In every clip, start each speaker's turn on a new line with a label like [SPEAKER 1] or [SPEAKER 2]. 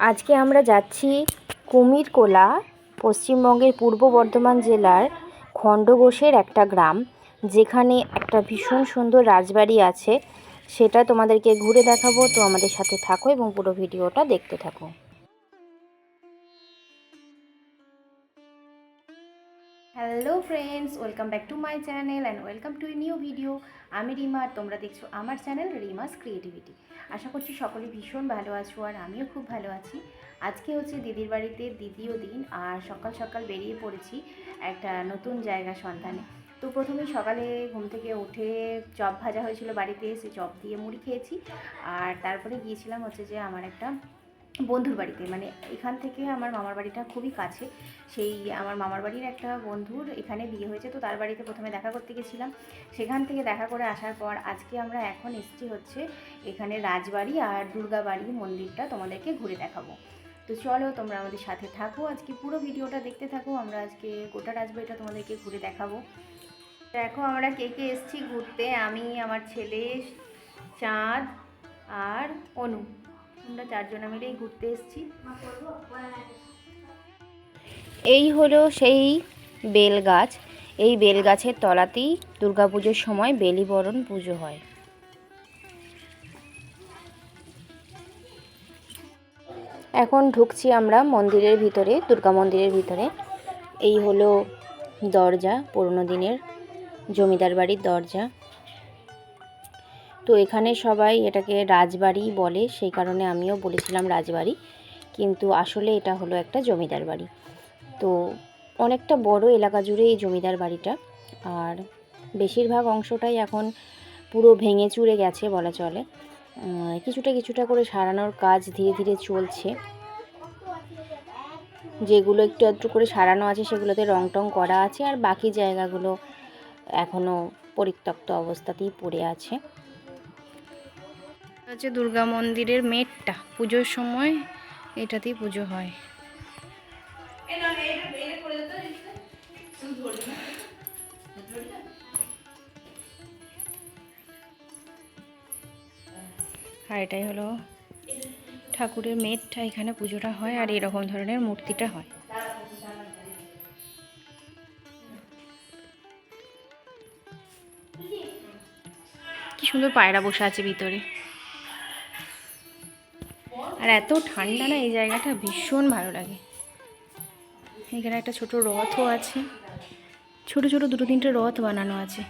[SPEAKER 1] আজকে আমরা যাচ্ছি কুমিরকোলা, পশ্চিমবঙ্গের পূর্ব বর্ধমান জেলার খণ্ডঘোষের একটা গ্রাম, যেখানে একটা ভীষণ সুন্দর রাজবাড়ি আছে। সেটা তোমাদেরকে ঘুরে দেখাবো। তো আমাদের সাথে থাকো এবং পুরো ভিডিওটা দেখতে থাকো। Hello friends welcome back to my channel and welcome to new video আমি রিমা, আর তোমরা দেখছ আমার চ্যানেল রিমাস ক্রিয়েটিভিটি আশা করছি সকলে ভীষণ ভালো আছো আর আমিও খুব ভালো আছি। আজকে হচ্ছে দিদির বাড়িতে দ্বিতীয় দিন আর সকাল সকাল বেরিয়ে পড়েছি একটা নতুন জায়গা সন্ধানে। তো প্রথমে সকালে ঘুম থেকে উঠে চপ ভাজা হয়েছিল বাড়িতে সে চপ দিয়ে মুড়ি খেয়েছি। আর তারপরে গিয়েছিলাম হচ্ছে যে আমার একটা বন্ধুর বাড়িতে। মানে এখান থেকে আমার মামার বাড়িটা খুবই কাছে। সেই আমার মামার বাড়ির একটা বন্ধুর এখানে বিয়ে হয়েছে, তো তার বাড়িতে প্রথমে দেখা করতে গেছিলাম। সেখান থেকে দেখা করে আসার পর আজকে আমরা এখন এসেছি হচ্ছে এখানে রাজবাড়ি আর দুর্গাবাড়ি মন্দিরটা তোমাদেরকে ঘুরে দেখাবো। তো চলো তোমরা আমাদের সাথে থাকো। আজকে পুরো ভিডিওটা দেখতে থাকো। আমরা আজকে গোটা রাজবাড়িটা তোমাদেরকে ঘুরে দেখাবো। দেখো আমরা কে কে এসেছি ঘুরতে? আমি, আমার ছেলে, চাঁদ আর অনু। আমরা চারজনে মিলেই ঘুরতে এসেছি। এই হলো সেই বেল গাছ এই বেল গাছের তলাতেই দুর্গাপুজোর সময় বেলিবরণ পুজো হয়। এখন ঢুকছি আমরা মন্দিরের ভিতরে, দুর্গা মন্দিরের ভিতরে। এই হলো দরজা, পুরনো দিনের জমিদার বাড়ির দরজা। তো এখানে সবাই এটাকে রাজবাড়ি বলে, সেই কারণে আমিও বলেছিলাম রাজবাড়ি। কিন্তু আসলে এটা হলো একটা জমিদার বাড়ি। তো অনেকটা বড় এলাকা জুড়ে এই জমিদার বাড়িটা। আর বেশিরভাগ অংশটাই এখন পুরো ভেঙে চুরে গেছে বলা চলে। কিছুটা কিছুটা করে সারানোর কাজ ধীরে ধীরে চলছে। যেগুলো একটু একটু করে সারানো আছে, সেগুলোতে রং টং করা আছে, আর বাকি জায়গাগুলো এখনও পরিত্যক্ত অবস্থাতেই পড়ে আছে। হচ্ছে দুর্গা মন্দিরের মেটটা। পুজোর সময় এটাতেই পুজো হয়। আর এটাই হলো ঠাকুরের মেটটা। এখানে পুজোটা হয় আর এরকম ধরনের মূর্তিটা হয়। কি সুন্দর পায়রা বসে আছে ভিতরে। আর এত ঠান্ডা না এই জায়গাটা ভীষণ ভালো লাগে। এখানে একটা ছোট রথও আছে। ছোট ছোট দুটো তিনটে রথ বানানো আছে।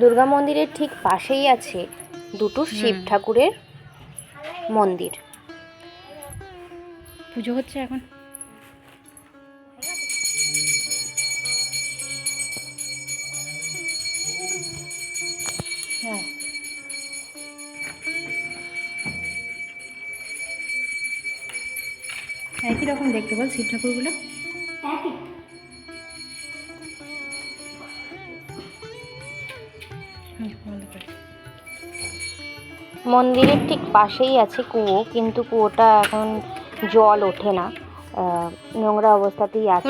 [SPEAKER 1] দুর্গা মন্দিরের ঠিক পাশেই আছে দুটো শিব ঠাকুরের মন্দির। পুজো হচ্ছে এখন। একই রকম দেখতে বল শিব ঠাকুরগুলো? মন্দিরের ঠিক পাশেই আছে কুয়ো কিন্তু কুয়োটা এখন জল ওঠে না। আহ, নোংরা অবস্থাতেই আছে।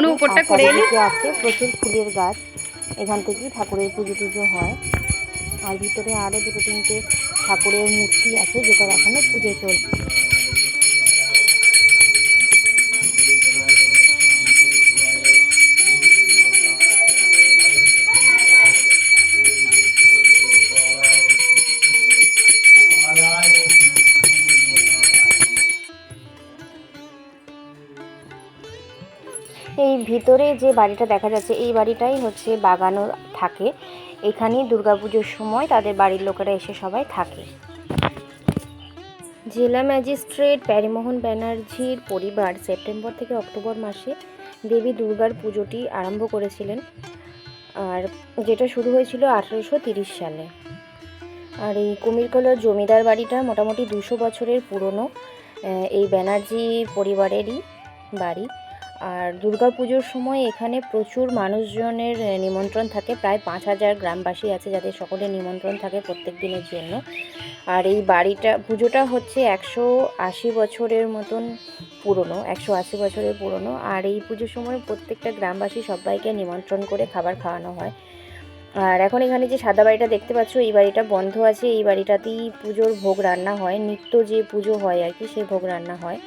[SPEAKER 1] আছে প্রচুর ফুলের গাছ। এখান থেকেই ঠাকুরের পুজো টুজো হয়। আর ভিতরে আরও দুটো তিনটে ঠাকুরের মূর্তি আছে যেটা এখনও পুজো চলছে। ভিতরে যে বাড়িটা দেখা যাচ্ছে, এই বাড়িটাই হচ্ছে বাগানো থাকে। এখানেই দুর্গাপুজোর সময় তাদের বাড়ির লোকেরা এসে সবাই থাকে। জেলা ম্যাজিস্ট্রেট প্যারিমোহন ব্যানার্জির পরিবার সেপ্টেম্বর থেকে অক্টোবর মাসে দেবী দুর্গার পুজোটি আরম্ভ করেছিলেন। আর যেটা শুরু হয়েছিল আঠেরোশো সালে। আর এই কুমিরকলার জমিদার বাড়িটা মোটামুটি দুশো বছরের পুরনো। এই ব্যানার্জি পরিবারেরই বাড়ি। আর দুর্গা পুজোর সময় এখানে প্রচুর মানুষজনের নিমন্ত্রণ থাকে। প্রায় পাঁচ হাজার গ্রামবাসী আছে যাদের সকলের নিমন্ত্রণ থাকে প্রত্যেক দিনের জন্য। আর এই বাড়িটা, পুজোটা হচ্ছে একশো আশি বছরের মতন পুরনো, একশো আশি বছরের পুরনো। আর এই পুজোর সময় প্রত্যেকটা গ্রামবাসী সবাইকে নিমন্ত্রণ করে খাবার খাওয়ানো হয়। আর এখন এখানে যে সাদা বাড়িটা দেখতে পাচ্ছ, এই বাড়িটা বন্ধ আছে। এই বাড়িটাতেই পুজোর ভোগ রান্না হয়। নিত্য যে পুজো হয় আর কি সেই ভোগ রান্না হয়।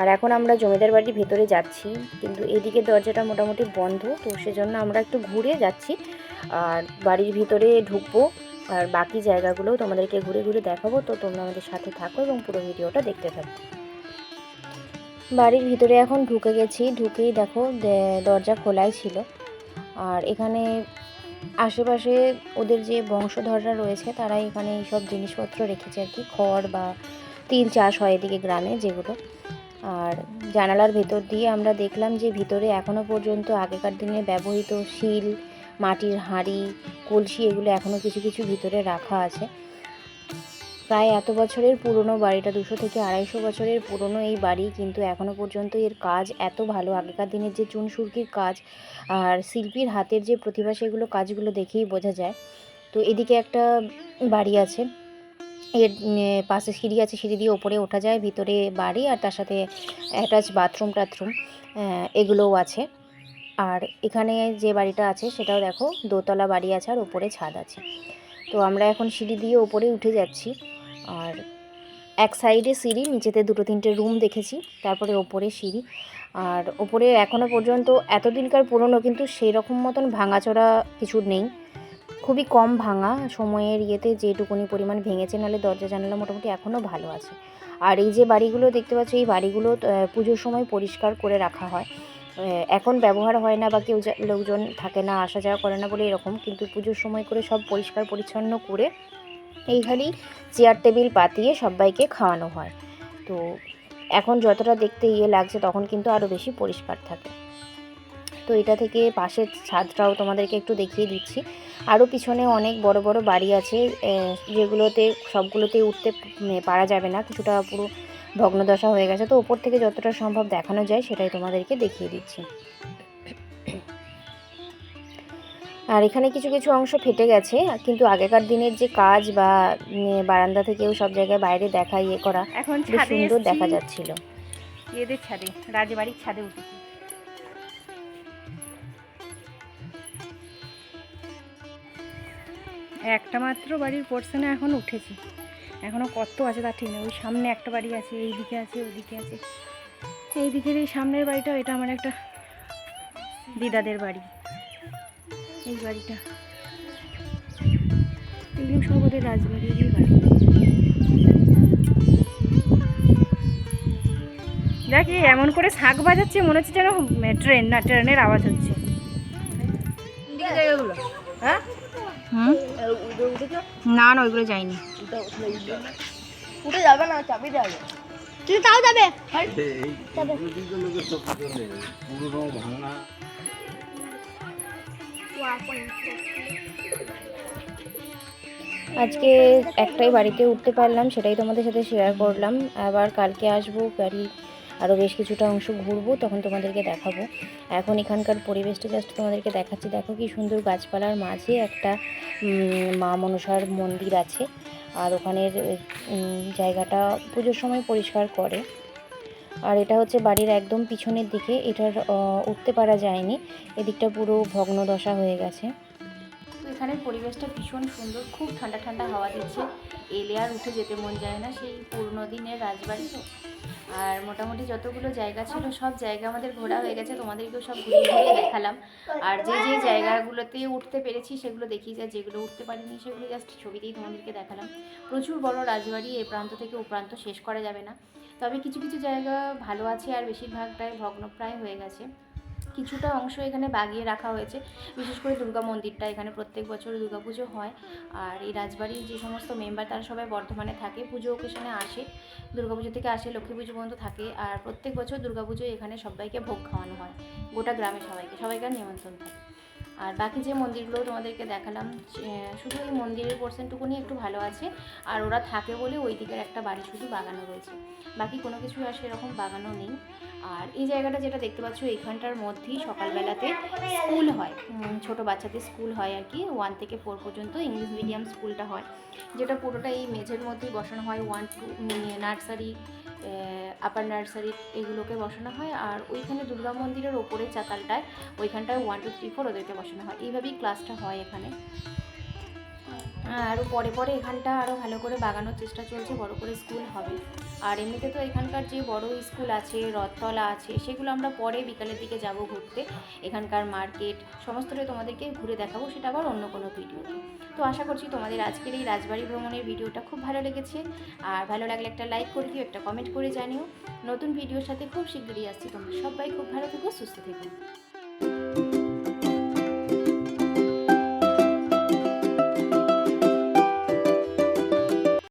[SPEAKER 1] আর এখন আমরা জমিদার বাড়ির ভেতরে যাচ্ছি, কিন্তু এদিকে দরজাটা মোটামুটি বন্ধ, তো সেজন্য আমরা একটু ঘুরে যাচ্ছি। আর বাড়ির ভিতরে ঢুকবো, আর বাকি জায়গাগুলোও তোমাদেরকে ঘুরে ঘুরে দেখাবো, তো তোমরা আমাদের সাথে থাকো এবং পুরো ভিডিওটা দেখতে থাকো। বাড়ির ভিতরে এখন ঢুকে গেছি, ঢুকেই দেখো দরজা খোলাই ছিল। আর এখানে আশেপাশে ওদের যে বংশধররা রয়েছে তারা এখানে এইসব জিনিসপত্র রেখেছে আর কি, খড় বা তিল চাষ হয় এদিকে গ্রামে যেগুলো। আর জানালার ভেতর দিয়ে আমরা দেখলাম যে ভিতরে এখনও পর্যন্ত আগেকার দিনে ব্যবহৃত শিল, মাটির হাঁড়ি, কলসি এগুলো এখনও কিছু কিছু ভিতরে রাখা আছে। প্রায় এত বছরের পুরনো বাড়িটা, দুশো থেকে আড়াইশো বছরের পুরনো এই বাড়ি কিন্তু এখনও পর্যন্ত এর কাজ এত ভালো। আগেকার দিনের যে চুন সুরকির কাজ আর শিল্পীর হাতের যে প্রতিভা, সেগুলো কাজগুলো দেখেই বোঝা যায়। তো এদিকে একটা বাড়ি আছে এর পাশে সিঁড়ি আছে, সিঁড়ি দিয়ে ওপরে ওঠা যায়, ভিতরে বাড়ি আর তার সাথে অ্যাটাচ বাথরুম টাথরুম এগুলোও আছে। আর এখানে যে বাড়িটা আছে সেটাও দেখো, দোতলা বাড়ি আছে আর ওপরে ছাদ আছে। তো আমরা এখন সিঁড়ি দিয়ে ওপরে উঠে যাচ্ছি। আর এক সাইডে সিঁড়ি, নিচেতে দুটো তিনটে রুম দেখেছি, তারপরে ওপরে সিঁড়ি। আর ওপরে এখনও পর্যন্ত, এতদিনকার পুরনো কিন্তু সেই রকম মতন ভাঙাচোরা কিছু নেই। খুবই কম ভাঙা। সময়ের ইয়েতে যেটুকুনি পরিমাণ ভেঙেছে, নাহলে দরজা জানালা মোটামুটি এখনও ভালো আছে। আর এই যে বাড়িগুলো দেখতে পাচ্ছ, এই বাড়িগুলো পুজোর সময় পরিষ্কার করে রাখা হয়। এখন ব্যবহার হয় না বা কেউ লোকজন থাকে না, আসা যাওয়া করে না বলে এরকম, কিন্তু পুজোর সময় করে সব পরিষ্কার পরিচ্ছন্ন করে এইখানেই চেয়ার, টেবিল, পাতিয়ে সবাইকে খাওয়ানো হয়। তো এখন যতটা দেখতে ইয়ে লাগছে, তখন কিন্তু আরও বেশি পরিষ্কার থাকে। তো এটা থেকে পাশের ছাদটাও তোমাদেরকে একটু দেখিয়ে দিচ্ছি। আরও পিছনে অনেক বড় বড় বাড়ি আছে যেগুলোতে সবগুলোতে উঠতে পারা যাবে না। কিছুটা পুরো ভগ্নদশা হয়ে গেছে। তো ওপর থেকে যতটা সম্ভব দেখানো যায় সেটাই তোমাদেরকে দেখিয়ে দিচ্ছি। আর এখানে কিছু কিছু অংশ ফেটে গেছে কিন্তু আগেকার দিনের যে কাজ বা বারান্দা থেকেও সব জায়গায় বাইরে দেখা ইয়ে করা
[SPEAKER 2] এখন
[SPEAKER 1] সুন্দর দেখা যাচ্ছিল।
[SPEAKER 2] এদের ছাদে রাজবাড়ির ছাদে উঠেছি। একটা মাত্র বাড়ির পোর্শনে এখন উঠেছি। এখনও কত আছে তার ঠিক নেই ওই সামনে একটা বাড়ি আছে, এই দিকে আছে ওইদিকে আছে। এই দিকের এই সামনের বাড়িটা, এটা আমার একটা দিদাদের বাড়ি। এই বাড়িটা। এগুলো সব ওদের বাড়ি। দেখি এমন করে শাক বাজাচ্ছে, মনে হচ্ছে যেন ট্রেন না, ট্রেনের আওয়াজ হচ্ছে।
[SPEAKER 1] হ্যাঁ?
[SPEAKER 2] হুম? না না ওইগুলো যায়নি
[SPEAKER 3] উঠে যাবে না চাবি যাবে কিন্তু তাও যাবে?
[SPEAKER 1] আজকে একটাই বাড়িতে উঠতে পারলাম সেটাই তোমাদের সাথে শেয়ার করলাম। আবার কালকে আসব বাড়ি আরও বেশ কিছুটা অংশ ঘুরবো, তখন তোমাদেরকে দেখাবো। এখন এখানকার পরিবেশটা জাস্ট তোমাদেরকে দেখাচ্ছি। দেখো কি সুন্দর গাছপালার মাঝে একটা মা মনসার মন্দির আছে। আর ওখানের জায়গাটা পুজোর সময় পরিষ্কার করে। আর এটা হচ্ছে বাড়ির একদম পিছনের দিকে। এটার উঠতে পারা যায়নি। এদিকটা পুরো ভগ্নদশা হয়ে গেছে। এখানের পরিবেশটা ভীষণ সুন্দর। খুব ঠান্ডা ঠান্ডা হাওয়া দিচ্ছে। এলে আর উঠে যেতে মন যায় না। সেই পুরনো দিনের রাজবাড়ি। আর মোটামুটি যতগুলো জায়গা ছিল, সব জায়গা আমাদের ঘোরা হয়ে গেছে। তোমাদেরকেও সব ঘুরিয়ে ঘুরিয়ে দেখালাম। আর যে যে জায়গাগুলোতে উঠতে পেরেছি, সেগুলো দেখিয়ে যায় যেগুলো উঠতে পারিনি, সেগুলো জাস্ট ছবিতেই তোমাদেরকে দেখালাম। প্রচুর বড় রাজবাড়ি এ প্রান্ত থেকে ও প্রান্ত শেষ করা যাবে না। তবে কিছু কিছু জায়গা ভালো আছে, আর বেশিরভাগটাই ভগ্নপ্রায় হয়ে গেছে। কিছুটা অংশ এখানে বাগিয়ে রাখা হয়েছে। বিশেষ করে দুর্গা মন্দিরটা এখানে প্রত্যেক বছর দুর্গাপুজো হয়। আর এই রাজবাড়ির যে সমস্ত মেম্বার, তারা সবাই বর্ধমানে থাকে। পুজো ওকেশনে আসে। দুর্গাপুজো থেকে আসে, লক্ষ্মী পুজো পর্যন্ত থাকে। আর প্রত্যেক বছর দুর্গাপুজো এখানে সবাইকে ভোগ খাওয়ানো হয়। গোটা গ্রামে সবাইকে। সবাইকার নিমন্ত্রণ থাকে। আর বাকি যে মন্দিরগুলো তোমাদেরকে দেখালাম শুধু ওই মন্দিরের পোর্শনটুকুনি একটু ভালো আছে, আর ওরা থাকে বলে ওই দিকের একটা বাড়ি শুধু বাগানো রয়েছে। বাকি কোনো কিছু আর সেরকম বাগানো নেই। আর এই জায়গাটা যেটা দেখতে পাচ্ছ, এইখানটার মধ্যেই সকালবেলাতে স্কুল হয়। ছোট বাচ্চাদের স্কুল হয় আর কি। ওয়ান থেকে ফোর পর্যন্ত ইংলিশ মিডিয়াম স্কুলটা হয়। যেটা পুরোটা এই মেঝের মধ্যেই বসানো হয়। One two nursery upper nursery এগুলোকে বসানো হয় আর ওইখানে দুর্গা মন্দিরের ওপরে চাতালটায় ওইখানটায় ওয়ান টু থ্রি ফোর ওদেরকে বসানো হয়। এইভাবেই ক্লাসটা হয় এখানে। আরও পরে পরে এখানটা আরও ভালো করে বাগানোর চেষ্টা চলছে, বড় করে স্কুল হবে। আর এমনিতে তো এখানকার যে বড় স্কুল আছে, রথতলা আছে, সেগুলো আমরা পরে বিকালের দিকে যাব ঘুরতে। এখানকার মার্কেট, সমস্তটাই তোমাদেরকে ঘুরে দেখাবো, সেটা আবার অন্য কোনো ভিডিওতে। তো আশা করছি তোমাদের আজকের এই রাজবাড়ি ভ্রমণের ভিডিওটা খুব ভালো লেগেছে। আর ভালো লাগলে একটা লাইক করে দিও, একটা কমেন্ট করে জানিও। নতুন ভিডিওর সাথে খুব শীঘ্রই আসছি তোমরা সবাই, খুব ভালো থেকো, সুস্থ থেকো।